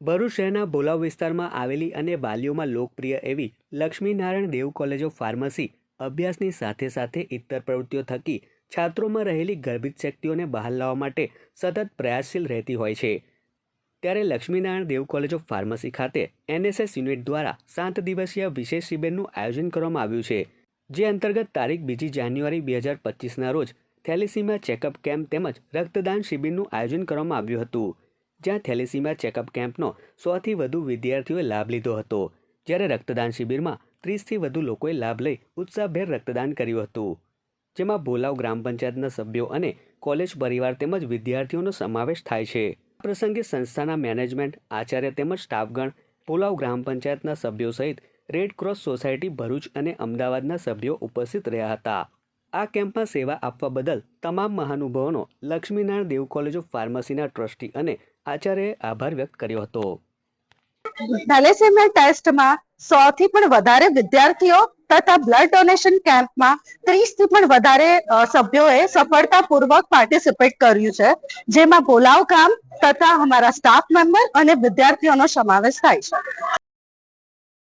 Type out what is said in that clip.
ભરૂચ શહેરના ભોલાવ વિસ્તારમાં આવેલી અને વાલીઓમાં લોકપ્રિય એવી Laxminarayan Dev college of pharmacy અભ્યાસની સાથે સાથે ઇતર પ્રવૃત્તિઓ થકી છાત્રોમાં રહેલી ગર્ભિત શક્તિઓને બહાર લાવવા માટે સતત પ્રયાસશીલ રહેતી હોય છે. ત્યારે Laxminarayan Dev college of pharmacy ખાતે એનએસએસ યુનિટ દ્વારા સાત દિવસીય વિશેષ શિબિરનું આયોજન કરવામાં આવ્યું છે, જે અંતર્ગત તારીખ બીજી જાન્યુઆરી બે હજાર પચીસના રોજ થેલિસીમિયા ચેકઅપ કેમ્પ તેમજ રક્તદાન શિબિરનું આયોજન કરવામાં આવ્યું હતું. જ્યાં થેલેસીમિયા ચેકઅપ કેમ્પનો સોથી વધુ વિદ્યાર્થીઓએ લાભ લીધો હતો. જ્યારે રક્તદાન શિબિરમાં ત્રીસથી વધુ લોકોએ લાભ લઈ ઉત્સાહભેર રક્તદાન કર્યું હતું. જેમાં ભોલાવ ગ્રામ પંચાયતના સભ્યો અને કોલેજ પરિવાર તેમજ વિદ્યાર્થીઓનો સમાવેશ થાય છે. આ પ્રસંગે સંસ્થાના મેનેજમેન્ટ, આચાર્ય તેમજ સ્ટાફગણ, ભોલાવ ગ્રામ પંચાયતના સભ્યો સહિત રેડ ક્રોસ સોસાયટી ભરૂચ અને અમદાવાદના સભ્યો ઉપસ્થિત રહ્યા હતા. આ કેમ્પમાં સેવા આપવા બદલ તમામ મહાનુભાવોનો લક્ષ્મીનારાયણ દેવ કોલેજ ઓફ ફાર્મસીના ટ્રસ્ટી અને આચાર્યએ આભાર વ્યક્ત કર્યો હતો. થેલેસેમિયા ટેસ્ટમાં સો થી પણ વધારે વિદ્યાર્થીઓ તથા બ્લડ ડોનેશન કેમ્પમાં ત્રીસથી પણ વધારે સભ્યોએ સફળતાપૂર્વક પાર્ટિસિપેટ કર્યું છે. જેમાં બોલાવ કામ તથા અમારા સ્ટાફ મેમ્બર અને વિદ્યાર્થીઓનો સમાવેશ થાય છે.